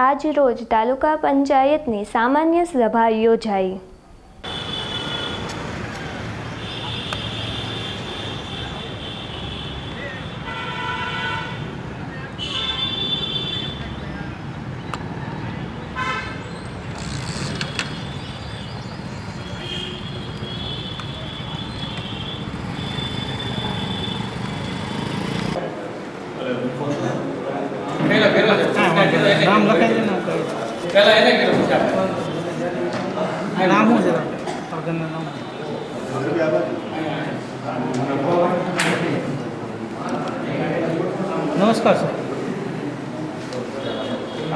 આજ રોજ તાલુકા પંચાયતની સામાન્ય સભા યોજાઈ પેલા પેલા છે. નામ લખાઈ દે ને પેલા એને કર્યું પછી આપણે. આ નામ શું છે સાધનનું નામ નમસ્કાર સર.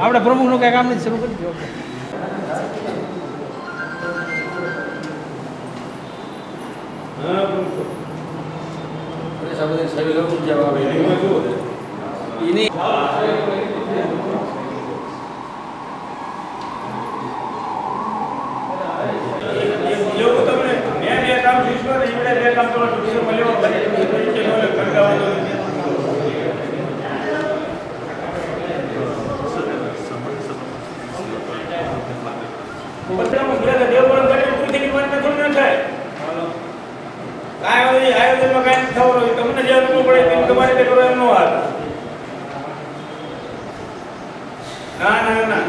આપણે પ્રમુખનું કંઈ કામ નથી શરૂ કરી દો જવાબ આપે. એની તમને મેં બે કામ શીખવા ને એમણે બે કામ ટ્યુશન મળ્યો ખડકાવાનો ગયા દેવપણ કરી પૂરી થઈ થોડી ન થાય. કાંઈ હોય આયોજનમાં કાંઈ થવાનું હોય તમને જે અનુકૂળ પડે તેમ તમારે તે કરો એમ નો હાલ. ના ના ના.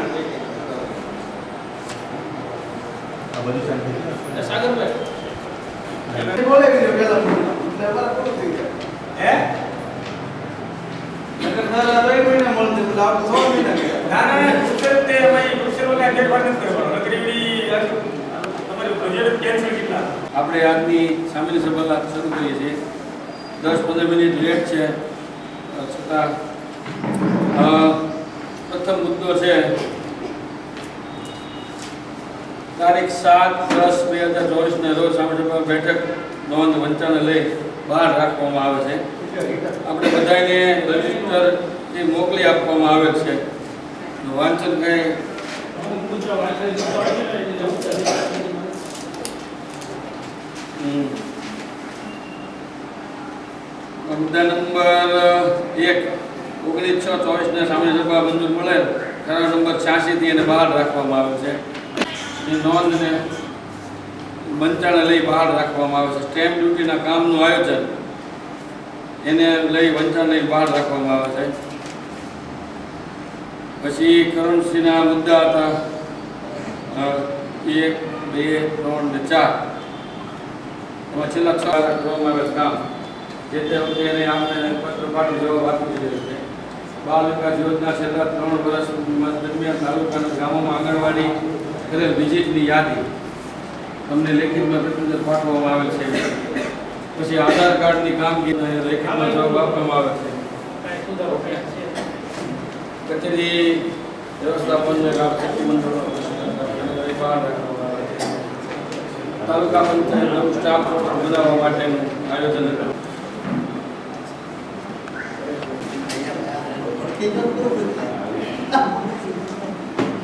હે? ના ના આપણે આજની સામેની સભા શરૂ કરીએ છીએ. દસ પંદર મિનિટ લેટ છે. છતાં પ્રથમ મુદ્દો છે, તારીખ સાત દસ બે હજાર ચોવીસના રોજ સામે બેઠક નોંધ વંચાને લઈ બહાર રાખવામાં આવે છે. આપણે બધાને રજીસ્ટરથી મોકલી આપવામાં આવે છે. વાંચન કંઈ. મુદ્દા નંબર એક, ઓગણીસ છ ચોવીસના સામે સભા મંજૂર મળે ઠરાવ નંબર છ્યાસીથી એને બહાર રાખવામાં આવે છે. નોંધને મંચાણે લઈ બહાર રાખવામાં આવે છે. સ્ટેમ્પ ડ્યુટીના કામનું આયોજન. એને લઈ વંચાણ લઈ બહાર રાખવામાં આવે છે. પછી કરણસિંહના મુદ્દા હતા. એક, બે, ત્રણ ને ચાર. એમાં છેલ્લા છ કરવામાં આવેલ કામ. જે તે વખતે એને આપણે પત્ર પાટી જવાબ આપી દીધો છે. બાળ વિકાસ યોજના છેલ્લા ત્રણ વર્ષ દરમિયાન તાલુકાના ગામોમાં આંગણવાડી કરેલ વિઝિટની યાદી તમને લેખિતમાં પ્રતિનિધિ પાઠવવામાં આવેલ છે. પછી આધાર કાર્ડની કામગીરી લેખિતમાં જવાબ આપવામાં આવે છે. કચેરી વ્યવસ્થાપન તાલુકા પંચાયત બનાવવા માટેનું આયોજન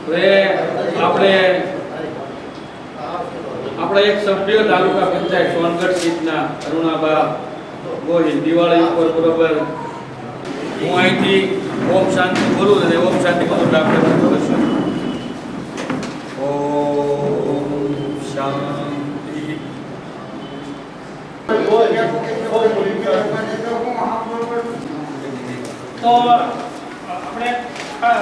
હવે આપણે એક સભ્ય તાલુકા પંચાયત સોનગઢ સીટના અરુણાબા ગોહિલ દિવાળી ઉપર બરોબર હું અહીંથી ઓમ શાંતિ બોલું અને ઓમ શાંતિ બોલું આપણે કરશું ઓમ શાંતિ તો આપણે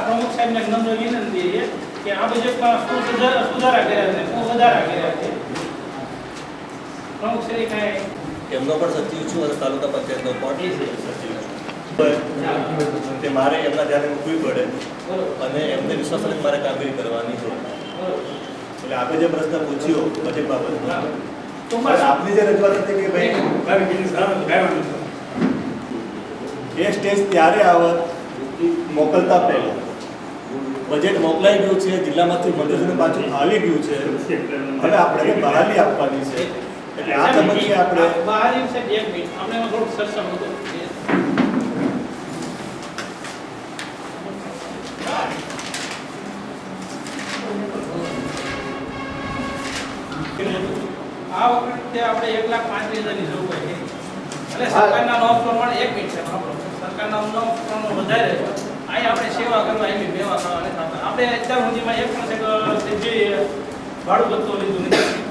પ્રમુખ સાહેબને એક નમ્ર વિનંતી છે કે આ બજેટમાં શું સુધારા સુધારા કર્યા છે શું વધારા કર્યા છે. પ્રમુખ શ્રી કાંઈ એમનો પણ સચિવ છું અને તાલુકા પંચાયતનો પણ. સચિવ છું. તે મારે એમના ધ્યાને મૂકવી પડે અને એમને વિશ્વાસ લઈને મારે કામગીરી કરવાની છે એટલે આપણે જે પ્રશ્ન પૂછ્યો બજેટ બાબતમાં આપની જે રજૂઆત હતી કે ભાઈ સારું એ સ્ટેજ ત્યારે આવત મોકલતા પહેલા. બજેટ મોકલાઈ ગયું છે જિલ્લામાંથી મંજૂરીને પાછું આવી ગયું છે. હવે આપણે બહારી બહાલી આપવાની છે. એટલે આ તબક્કે આપણે બહાર છે એક મિનિટ. અમને થોડું થોડુંક સરસમ હતું આ વખતે આપણે એક લાખ પાંત્રીસ હજારની જરૂર હોય છે. એટલે સરકારના નોમ પ્રમાણે એક મિનિટ છે આપણો સરકારના નોમ પ્રમાણે વધારે અહીં આપણે સેવા કરવા એવી બેવા કરવા નથી આપણે અત્યાર સુધીમાં એક પણ જે ભાડું ભથ્થું લીધું નથી.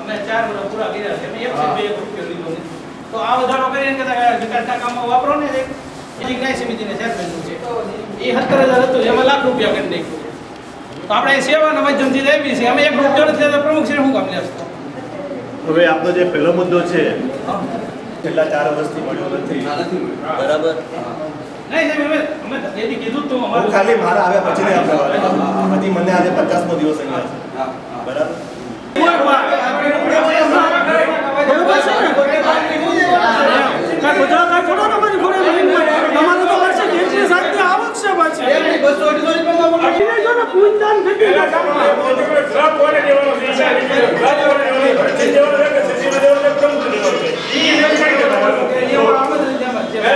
અમે ચાર વર્ષ પૂરા કર્યા છે. અમે એક બે રૂપિયો લીધો નથી. તો આ વધારો કરીને કદાચ વિકાસના કામમાં વાપરો ને એક એની ન્યાય સમિતિને ચેરમેનનું છે. એ સત્તર હજાર હતું એમાં લાખ રૂપિયા કરી નાખ્યું તો આપણે સેવાના માધ્યમથી લેવી છે અમે એક રૂપિયો નથી પ્રમુખ શ્રી શું કામ લેશો હવે આપનો જે પહેલો મુદ્દો છે છેલ્લા ચાર વર્ષથી મળ્યો નથી. બરાબર. નહીં સાહેબ અમે અમે એથી કીધું જ તું હું અમારું ખાલી મારા આવ્યા પછી પછી મને આજે પચાસમો દિવસ અહીંયા બરાબર? બધા થોડો તમારી ઘોડે બની ગયો. તમારે તો વર્ષે કેટલી જાતની પંચાયત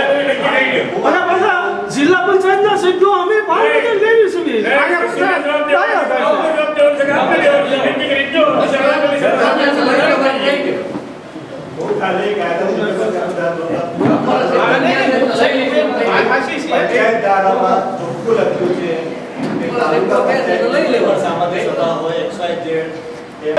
ને જિલ્લા સભ્યો અમે પાણી લેવી છે. હું ખાલી કાયદાનું નિવેદન આપતા આ નહીં, નહીં, એ છે. પંચાયત ધારામાં ચોખ્ખું લખ્યું છે કે તાલુકા પંચાયત લેવલ સામાન્ય સભા હોય XYZ એ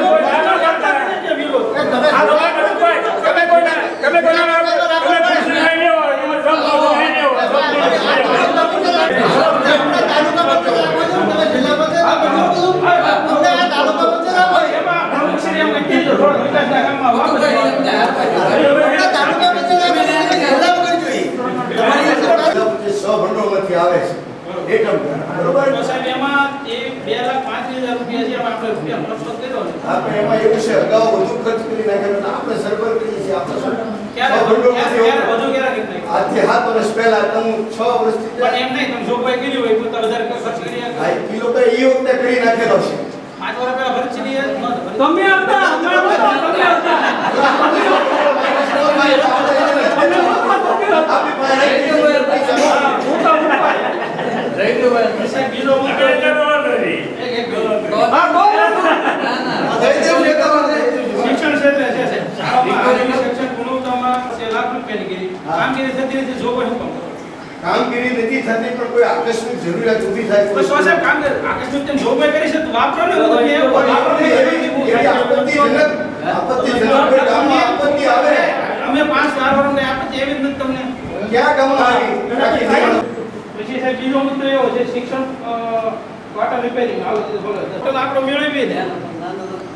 એમાં પ્રમુખ શ્રી એમ કીધું થોડા વિકાસના કામમાં વાપરો. સ્વભંડોળમાંથી આવે છે. એકમ બરોબર? સાહેબ એમાં એ બે લાખ પાંત્રીસ હજાર રૂપિયા છે આપણે રૂપિયા ખર્ચો કર્યો ને આપણે એમાં એવું છે અગાઉ વધુ ખર્ચ કરી નાખ્યો એટલે આપણે સરભર કરીએ છીએ આપણે ક્યારે વધુ ક્યારે કરી આજથી સાત વર્ષ પહેલા હું છ વર્ષથી પણ એમ નહીં તમે જોગવાઈ કરી હોય પોતા ખર્ચ કરી નાખ્યો. ઈ લોકો એ વખતે કરી નાખેલો છે. પાંચ વર્ષ પહેલા છે ન ભરત. તમે હતા હમણાં તમે હતા. આપણી પાસે રહી ગયેલા પૈસા સાહેબ, બીજો મુદ્દો એક- એક બીજો. હા, બહુ દઈ દેવું છે તમારે શિક્ષણ ક્ષેત્રે છે સાહેબ. શાળામાં આરોગ્ય શિક્ષણ ગુણવત્તામાં છે લાખ રૂપિયાની કરી કામગીરી થતી નથી જોગવાઈ શું કામ કરો? કામગીરી નથી થતી પણ કોઈ આકસ્મિક જરૂરિયાત ઊભી થાય તો શું સાહેબ કામગીરી આકસ્મિક તેમ જોગવાઈ કરી છે તો વાપરો ને હું તમને એવું કહું, વાપરો ને એવી એવી આપત્તિજનક આપત્તિજનક કોઈ ગામમાં આપત્તિ આવે. અમે પાંચ ચાર વર્ષ આપત્તિ એવી જ તમને. ક્યાં ગામમાં આવી? પછી સાહેબ બીજો મુદ્દો એવો છે શિક્ષણ ક્વાર્ટર રિપેરિંગ આવે બોલો. તો આપણો મેળવી દે.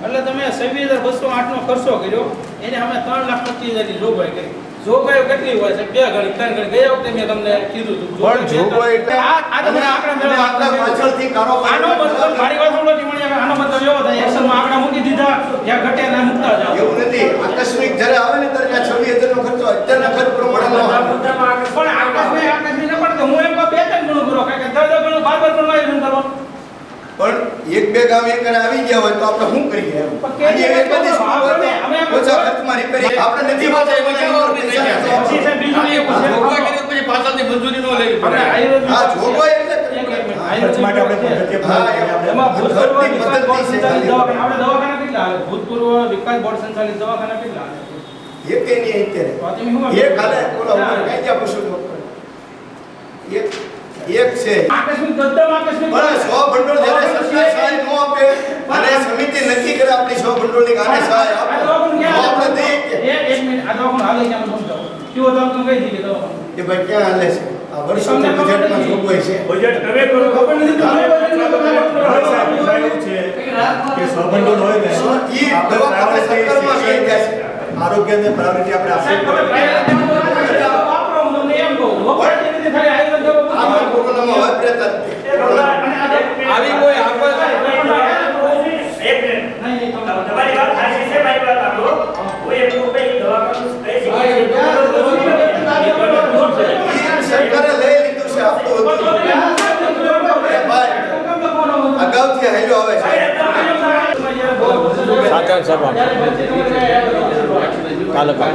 એટલે તમે છવ્વીસ હજાર બસો આઠ નો ખર્ચો કર્યો. એને અમે ત્રણ લાખ પચીસ હજારની જોગવાઈ કરી. જોગવાઈ કેટલી હોય છે બે ત્રણ ગયા વખતે મેં તમને કીધું હતું પણ જોગવાઈ એટલે આ આ તમને આંકડા તમે આટલા પાછળથી કારો આનો મતલબ મારી વાત સાંભળો ચીમણી, હવે આનો મતલબ એવો થાય એક્શનમાં આંકડા મૂકી દીધા ત્યાં ઘટે ના મૂકતા એવું નથી. આકસ્મિક જ્યારે આવે ને ત્યારે આ છવ્વીસ હજાર નો ખર્ચો અત્યારના ખર્ચ પ્રમાણે ન પણ ન પડે હું એમ બે ત્રણ ગણું કરો કારણ કે દર ગણું બાર બાર ગણું શું કરો પણ એક બે ગામ એક આવી ગયા હોય તો આપણે શું કરીએ બધી સ્કૂલ એમ- ઓછા ખર્ચમાં રિપેરિંગ આપણે નથી વાંચા એમાં મંજૂરી ન લેવી પડે. હા જોગવાઈ ભૂતપૂર્વ વિકાસ બોર્ડ સંચાલિત દવાખાના કેટલા આવે? ભૂતપૂર્વ વિકાસ બોર્ડ સંચાલિત દવાખાના કેટલા આવે? એકે નહીં અત્યારે. તો આ તમે શું એક હાલે ઓલા ના. ઉપર પૂછું એક એક છે. આકસ્મિક દદ્દમ આકસ્મિક બરાબર સો ભંડોળ જ્યારે સરકાર સહાય ન આપે અને સમિતિ નક્કી કરે આપણી સો ભંડોળની કે આને સહાય આપો. ક્યાં આપણે હાલે? એક- એક મિનિટ, આ દવાખાનું હાલે આમ સમજાવો. કયો દવાખાનું કઈ દીધી દવાખાનું? એ ભાઈ ક્યાં હાલે છે? આ ખબર બજેટમાં નથી. જોગવાઈ છે. ખબર નથી, તો હવે હવે સાહેબ, છે કે સ્વભંડોળ હોય ને ઈ આપણે દવાખાના સરકારમાં. આરોગ્યને પ્રાયોરિટી આપણે સાહેબ, આપવી તમે પડે. private દવાખાનું વાપરો, હું તમને એમ કહું. વપરાતી રીતે ખાલી આયુર્વેદ દવા આ ભાઈ કોરોનામાં વાપરતા જ તે. અને આ દવા- આવી કોઈ આપત નહીં, નહીં, તમે- તમારી વાત સાચી છે મારી વાત સાંભળો હું એમ કહું કે ઈ દવાખાનું કઈ જગ્યાએ છે? ઈ સરકારે લઈ લીધું છે આપતું હતું એ ભાઈ અગાઉથી હાલ્યો આવે છે સાચા સભા તાલુકા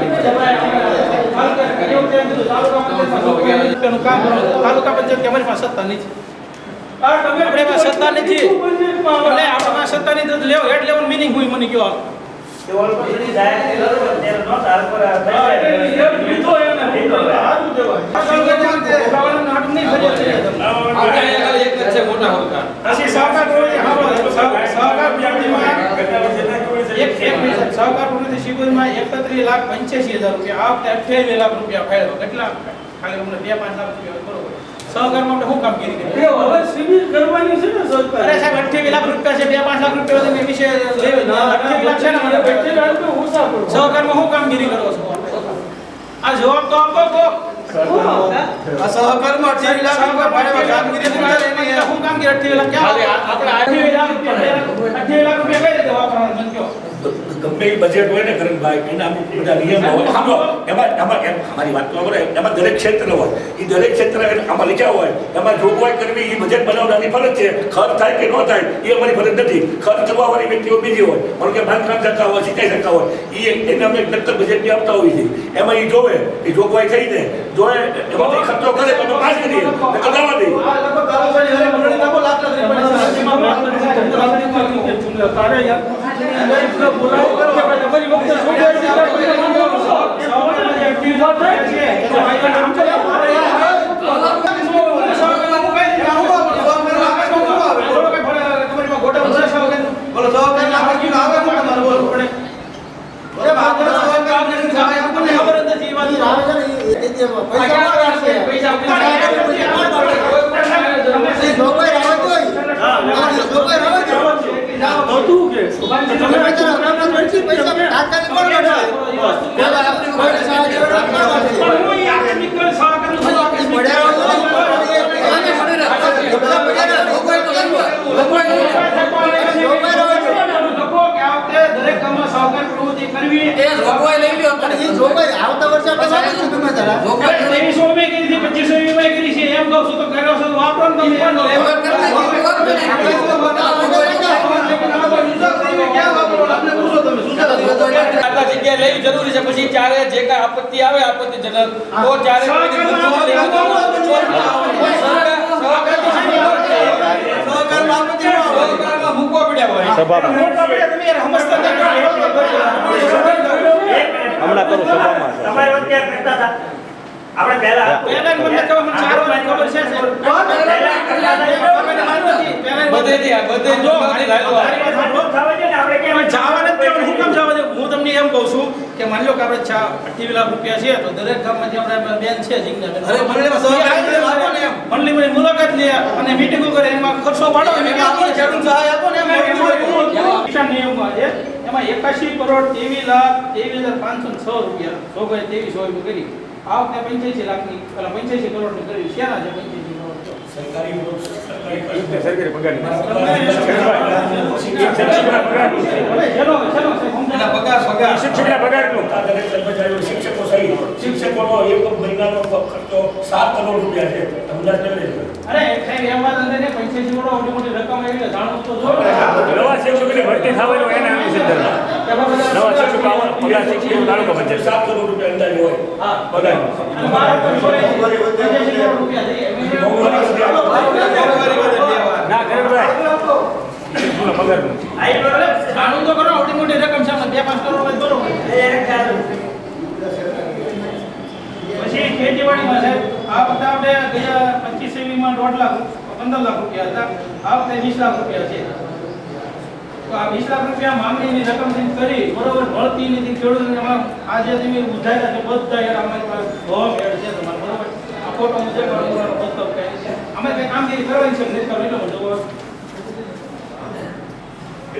કામ કરવાનું. તાલુકા પંચાયત કે અમારી પાસે સત્તા નથી આપણી પાસે સત્તા નથી એટલે આપણી પાસે સત્તા નથી તો લેવો હેડ લેવલ મિનિંગ હોય મને કયો તે ઓલ જાય નો તાર પર આ નહીં આપણે એક જ છે મોટા સહકાર. સહકાર? એક એક સહકાર પ્રવૃત્તિ શિબિરમાં એકત્રીસ લાખ પંચ્યાસી હજાર રૂપિયા. આ વખતે અઠ્યાવીસ લાખ રૂપિયા ફાયદો. કેટલા? ખાલી અમને બે પાંચ લાખ રૂપિયા. બરોબર. સહકારમાં આપણે શું કામગીરી કરી એ હવે સિવિલ કરવાની છે ને સરકાર. અરે સાહેબ અઠ્યાવીસ લાખ રૂપિયા છે બે પાંચ લાખ રૂપિયા તમે વિશે લેવા અઠ્યાવીસ લાખ છે ને મને બેઠેલા હોય તો ઓછા પડે. સહકારમાં શું કામગીરી કરો છો? આ જવાબ તો આપો તો. આ સહકારમાં અઠ્યાવીસ લાખ રૂપિયા ભાડે કામગીરી પૂરી થાય શું કામગીરી? અઠ્યાવીસ લાખ ક્યાં? આપણે અઠ્યાવીસ લાખ રૂપિયા. લાખ કઈ રીતે વાપરવાના ગમે એ બજેટ હોય ને કરણભાઈ એના અમુક બધા નિયમો હોય સાંભળો એમાં એમાં એમ અમારી વાત તો બરાબર એમાં દરેક ક્ષેત્ર હોય એ દરેક ક્ષેત્ર આમાં લીધા હોય એમાં જોગવાઈ કરવી એ બજેટ બનાવવાની ફરજ છે ખર્ચ થાય કે ન થાય એ અમારી ફરજ નથી ખર્ચ કરવા વ્યક્તિઓ બીજી હોય કારણ કે બાંધકામ કરતા હોય સિંચાઈ કરતા હોય એ એને અમે નક્કર બજેટની આપતા હોઈએ છીએ એમાં એ જોવે એ જોગવાઈ થઈ ને જોવે એમાંથી ખર્ચો કરે તો અમે પાસ કરીએ દઈએ. તારે યાર બોલાવો કરો કે ભાઈ તમારી વખતે શું થાય છે? સહકારમાં જે activity થાય છે એનો ફાયદો આમ તો બોલો, સહકારના આંકડા આવે છે તમારે, બોલો. અરે બાપરે, સહકારની સહાય આપણને ખબર જ નથી એ વાત. હતું કે પણ હું ઈ આકસ્મિક કોઈ સહકારનું શું આકસ્મિક લોકો કે આ વખતે દરેક ગામમાં સહકાર પ્રવૃત્તિ કરવી ત્રેવીસો મે કરી છે પચીસો મે કરી છે એમ કહું છું તો કર્યો છો તો વાપરો ને તમે એમ આટલા જગ્યાએ લેવી જરૂરી છે. પછી ત્યારે જે કાંઈ આપત્તિ આવે આપત્તિજનક તો. સહકારમાં મૂકવા પડ્યા હોય. હમણાં કરું સભામાં. તમારી વખતે આ હતા. આપણે પહેલા પહેલા મને ખબર મને ચાર વાર ખબર છે? બધેથી બધે જો મારી લાઈનો મારી વાત સાંભળો. થવા દે ને આપણે કેમ પણ જવા નથી દેવાનું. હું કેમ જવા દઉં? હું તમને એમ કહું છું કે માની લો કે આપણે ચા અઠ્યાવીસ લાખ રૂપિયા છે તો દરેક ગામમાં જે આપણા બેન છે જીજ્ઞાબેન. અરે મંડળીમાં સહકાર આપો ને એમ. મંડળીમાં મુલાકાત લે અને મીટિંગો કરે એમાં ખર્ચો પાડો ખેડૂત સહાય આપો ને એમ. શિક્ષણ નિયમમાં છે. એમાં એકાશી કરોડ ત્રેવીસ લાખ ત્રેવીસ હજાર પાંચસો ને છ રૂપિયા. જોગવાઈ ત્રેવીસ હોય કરી. આ વખતે પંચ્યાસી લાખની પેલા પંચ્યાસી કરોડની કરી. શેના છે પંચ્યાસી કરોડ? સરકારી પગાર. પગાર શિક્ષકના પગારનું આ દરેક કર્મચારીઓ શિક્ષકો સહિત. શિક્ષકોનો એક મહિનાનો ખર્ચો સાત કરોડ રૂપિયા છે. અંદાજ કરી લેજો અરે સાહેબ એમાં વાત અંદર ને પંચ્યાસી કરોડ મોટી મોટી રકમ આવી એટલે જાણો તો જો નવા શિક્ષકોને ભરતી થવાનો એના ધરણા. નવા શિક્ષકો આવવાનો પગાર શિક્ષકો તાલુકા પંચાયત સાત કરોડ રૂપિયા અંદાજ હોય. હા. પગાર અને મારા પગારનું જાણવું તો આ લાખ રૂપિયા હતા આ રકમ કરી બરોબર મળતી નથી ખેડૂતોને એમાં આ જે તમે ઉધાર્યા છે બધા અમારી પાસે બરોબર આ અમે કામગીરી કરવાની છે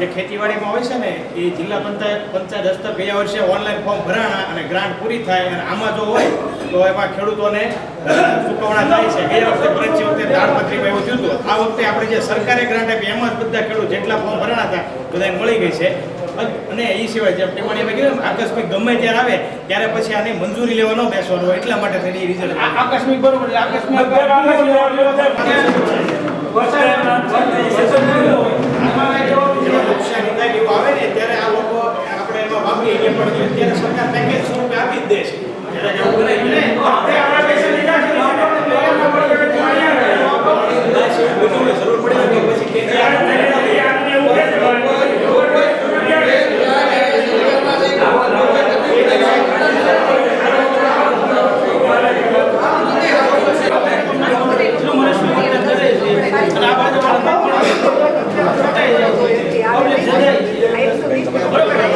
જે ખેતીવાડીમાં હોય છે ને એ જિલ્લા પંચાયત પંચાયત હસ્તક ગયા વર્ષે ઓનલાઈન ફોર્મ ભરાણા અને ગ્રાન્ટ પૂરી થાય અને આમાં જો હોય તો એમાં ખેડૂતોને ચૂકવણા થાય છે. ગયા વર્ષે પરીક્ષા વખતે દાળપત્રી એવું થયું હતું. આ વખતે આપણે જે સરકારે ગ્રાન્ટ આપી એમાં જ બધા ખેડૂત જેટલા ફોર્મ ભરાણા હતા બધાને મળી ગઈ છે. અને એ સિવાય જે ટીમાણી મેં કીધું આકસ્મિક ગમે ત્યારે આવે ત્યારે પછી આની મંજૂરી લેવા ન બેસવાનું એટલા માટે થઈને રિઝલ્ટ આકસ્મિક બરોબર આકસ્મિક આમાં જો નુકસાની થાય એવું આવે ને ત્યારે આ લોકો આપણે એમાં વાપરીએ એ પણ છે ત્યારે સરકાર પેકેજ સ્વરૂપે આપી જ દે છે. આપણે આપણા પૈસા લીધા છે તો આપણને લેવા ના પડે કે અહીંયા જરૂર પડી તો પછી કે એટલું મને સ્વીકાર કરે છે અને આ બાજુ વાળા પટાઈ જાય છે. પબ્લિક જગાઈ છે. બરોબર ને?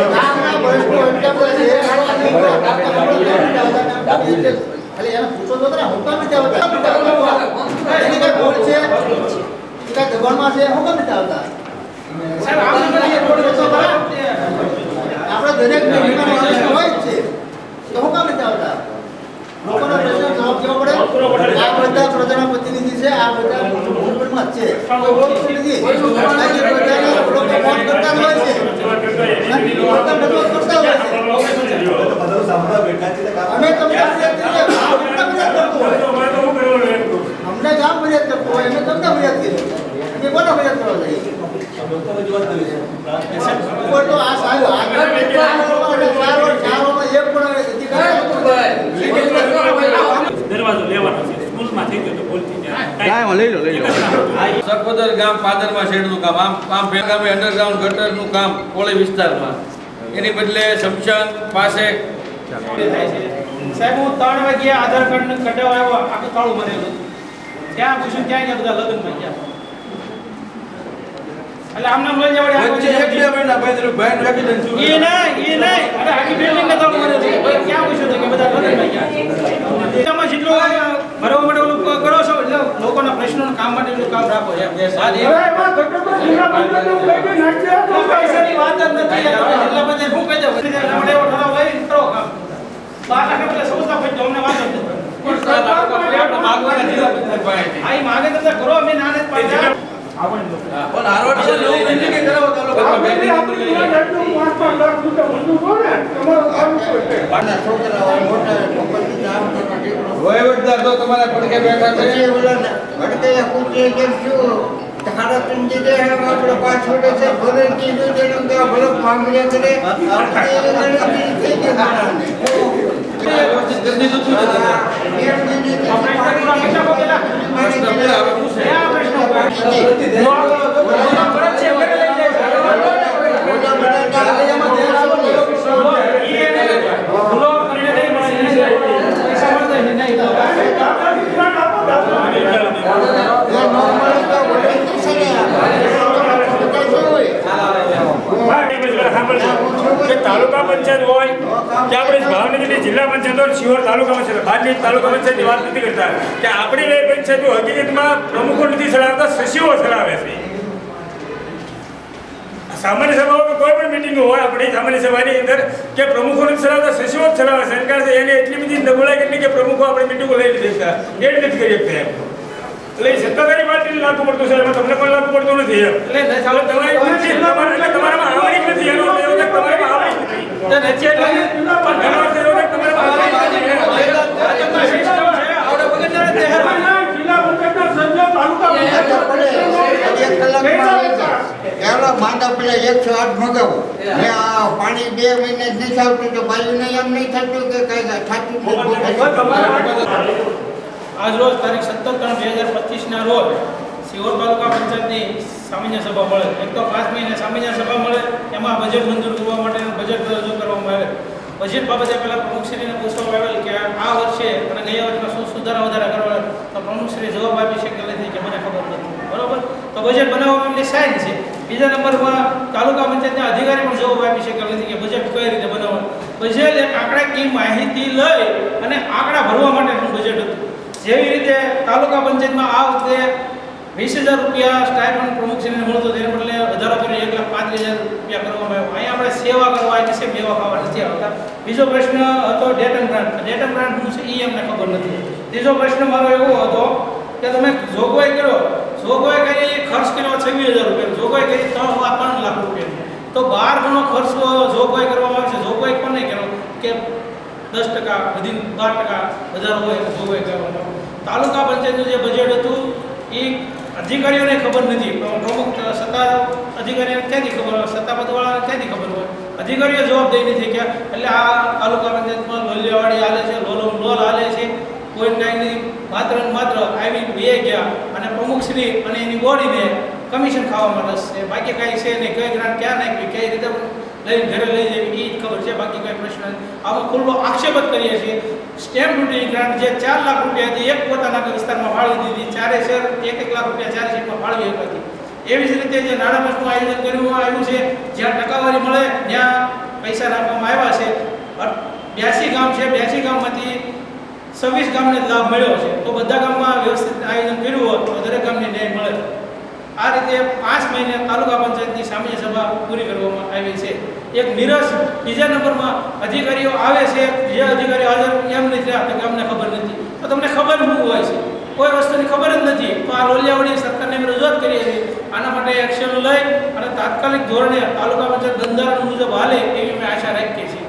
ખાલી એને પૂછો તો ખરા, હું કામ નથી આવતા? એની કાંઈ ભૂલ છે? એ કાંઈ દબાણમાં છે? હું કામ નથી આવતા? સાહેબ, આપણે બધા થોડું તો ખરા. આપણે દરેક મહિનાનો પ્રશ્ન હોય જ છે. તો હું કામ નથી આવતા? લોકોનો પ્રશ્ન જવાબ દેવો પડે. આ બધા પ્રજાના પ્રતિનિધિ છે, આ છે. કરતા હોય છે. અમે તમને ફરિયાદ કરતું હોય. અમે તમને કરી અમે કોને ફરિયાદ કરવા જઈએ? લોકો રજૂઆત કરી છે ઉપર તો આ સાહેબ આગળ ચાર ચાર એક પણ દરવાજો લેવાનો છે. સ્કૂલમાં થઈ ગયો તો ભૂલથી ત્યાં. સરપદર ગામ પાદરમાં શેડનું કામ આમ આમ ગામે અંડરગ્રાઉન્ડ ગટરનું કામ કોળી વિસ્તારમાં. એની બદલે શમશાન પાસે સાહેબ હું ત્રણ વાગ્યા આધાર કાર્ડ ને કઢાવવા આવ્યો આખું તાળું મારેલું ત્યાં પૂછ્યું? ત્યાં ગયા બધા લગ્નમાં ગયા? એટલે આમ નામ લઈ જવાડે અરે આખી બિલ્ડિંગ ને ભાઈ ક્યાં પૂછ્યું હતું કે બધા લગ્નમાં ગયા એમાં જેટલું ભરવા માટે ઓલું કરો છો? એટલે લોકોના પ્રશ્નોના કામ માટે એટલું કામ રાખો. એમ સારી પૈસાની વાત જ નથી. યાર. તમે જિલ્લા કહી દો? આપણે એવો ઠરાવ લઈને કરો કામ. બાર લાખ રૂપિયા સમજતા પછી તો વાત જ નથી. આપણે માગવાના જિલ્લા પંચાયત આ માગે તમને કરો અમે ના નથી પાડતા. પણ હારવાડ છે ને એવું કે કરાવો તો લોકો બેંકની અંદર લઈ લે. નાના છોકરાઓ મોટા property ના આમ કરવા વહીવટદાર તો તમારા પડખે બેઠા છે પછી ઓલાને ભટકે પૂછે કે શું તારા તુંજી દે હે આપણો પાછળ છે ભલે કીધું છે ને કે ભલે માંગણી કરે આપણે એ થઈ છું આપણે પૂરા છે, છે. નહીં, નહીં તો. એ શું હોય? તાલુકા પંચાયત હોય, કે આપણે ભાવનગરની જિલ્લા પંચાયત હોય, શિહોર તાલુકા પંચાયત બહારની તાલુકા પંચાયતની વાત નથી કરતા. કે આપણી એ જો હકીકતમાં પ્રમુખો નથી ચલાવતા સચિવો ચલાવે છે. સામાન્ય સભાઓમાં કોઈ પણ મિટિંગ હોય આપણી સામાન્ય સભાની અંદર કે પ્રમુખો નથી ચલાવતા સચિવો જ ચલાવે સરકાર છે એને એટલી બધી નબળાઈ કેટલી કે પ્રમુખો આપણે મિટિંગો લઈ લીધી શકતા એડ નથી કરી શકતા એમ. એટલે સત્તાધારી પાર્ટીને લાગુ પડતું છે એમાં તમને કોઈ લાગુ પડતું નથી એમ. એટલે તમારી તમારા- તમારામાં આવડી નથી. એનો તમારામાં આવડી નથી તો નથી એટલે પણ એનો અર્થ એવો કે તમારામાં આવડી જ નથી એમ. ભાજપના સિસ્ટમ છે, આવડે વગરના જ તહેવારમાં. એક કલાકમાં આવે છે. એવડો માંદા પેલા એકસો આઠ મગાવો ને આ પાણી બે મહિને નથી આવતું તો બાયુને એમ નહીં થતું કે કઈ થતું આજ રોજ તારીખ સત્તર ત્રણ બે હજાર પચીસના રોજ સિહોર તાલુકા પંચાયતની સામાન્ય સભા મળે એક તો પાંચ મહિને સામાન્ય સભા મળે, એમાં બજેટ મંજૂર કરવા માટે બજેટ રજૂ કરવામાં આવે બજેટ બાબતે પહેલા પ્રમુખશ્રીને પૂછવામાં આવેલ કે આ વર્ષે અને ગયા વર્ષમાં શું સુધારા વધારા કરવા તો પ્રમુખશ્રી જવાબ આપી છે બરોબર? તો બજેટ બનાવવા માટે સાઇન છે. બીજા નંબરમાં તાલુકા પંચાયતના અધિકારી પણ જવાબ આપી શકે નથી કે બજેટ કઈ રીતે બનાવવાનું. બજેટ એક આંકડાકીય માહિતી લઈ અને આંકડા ભરવા માટેનું બજેટ હતું. જેવી રીતે તાલુકા પંચાયતમાં આ વખતે વીસ હજાર રૂપિયા સ્ટાઇફન પ્રમુખશ્રીને મળતો તેને બદલે વધારો કરીને એક લાખ પાંત્રીસ હજાર રૂપિયા કરવામાં આવ્યો. અહીંયા આપણે સેવા કરવા આવી છે મેવા ખાવા નથી આવતા. બીજો પ્રશ્ન હતો ડેટન ગ્રાન્ટ ડેટમ ગ્રાન્ટ શું છે? એ અમને ખબર નથી. ત્રીજો પ્રશ્ન મારો એવો હતો કે તમે જોગવાઈ કરો. જોગવાઈ કરી ખર્ચ કર્યો છવ્વીસ હજાર રૂપિયા. જોગવાઈ કરી ત્રણ લાખ ત્રણ લાખ રૂપિયા તો બાર ગણો ખર્ચ જોગવાઈ કરવામાં આવે છે. જોગવાઈ પણ નહીં કરો કે દસ ટકા વધી બાર ટકા વધારો હોય જોગવાઈ કરવામાં. તાલુકા પંચાયતનું જે બજેટ હતું, એ અધિકારીઓને ખબર નથી. પ્રમુખ સત્તા અધિકારીઓને ક્યાંથી ખબર હોય સત્તાપદવાળાને ક્યાંથી ખબર હોય. અધિકારીઓ જવાબદારી નથી કે એટલે આ તાલુકા પંચાયતમાં લોલિયાવાડી હાલે છે લોલો લોલ હાલે છે. કોઈ કાંઈ નહીં માત્ર ને માત્ર આવી બે ગયા અને પ્રમુખશ્રી અને એની બોડીને કમિશન ખાવામાં રસ છે. બાકી કાંઈ છે નહીં. કઈ ગ્રાન્ટ ક્યાં નાખવી, કઈ રીતે લઈને ઘરે લઈ જવી એ જ ખબર છે. બાકી કાંઈ પ્રશ્ન નથી. આમાં ખુલ્લો આક્ષેપ જ કરીએ છીએ. સ્ટેમ્પ ડ્યુટી ગ્રાન્ટ જે ચાર લાખ રૂપિયા હતી, એક પોતાના વિસ્તારમાં ફાળવી દીધી. ચારે શેર એક એક લાખ રૂપિયા ચારે શેરમાં ફાળવી હતી. એવી જ રીતે જે નાણાં પંચનું આયોજન કરવામાં આવ્યું છે, જ્યાં ટકાવારી મળે, ત્યાં પૈસા નાખવામાં આવ્યા છે. બ્યાસી ગામ છે. બ્યાસી ગામમાંથી છવ્વીસ ગામને લાભ મળ્યો છે. તો બધા ગામમાં વ્યવસ્થિત આયોજન કર્યું હોત તો દરેક ગામને ન્યાય મળે આ રીતે પાંચ મહિને તાલુકા પંચાયતની સામાન્ય સભા પૂરી કરવામાં આવી છે. એક નિરસ બીજા નંબરમાં અધિકારીઓ આવે છે. જે અધિકારીઓ હાજર એમ નથી આપણે ગામને ખબર નથી. તો તમને ખબર શું હોય છે? કોઈ વસ્તુની ખબર જ નથી. તો આ લોલિયાવાડી સરકારને અમે રજૂઆત કરીએ છીએ આના માટે એક્શન લઈ અને તાત્કાલિક ધોરણે તાલુકા પંચાયત બંધારણ મુજબ હાલે એવી અમે આશા રાખીએ છીએ.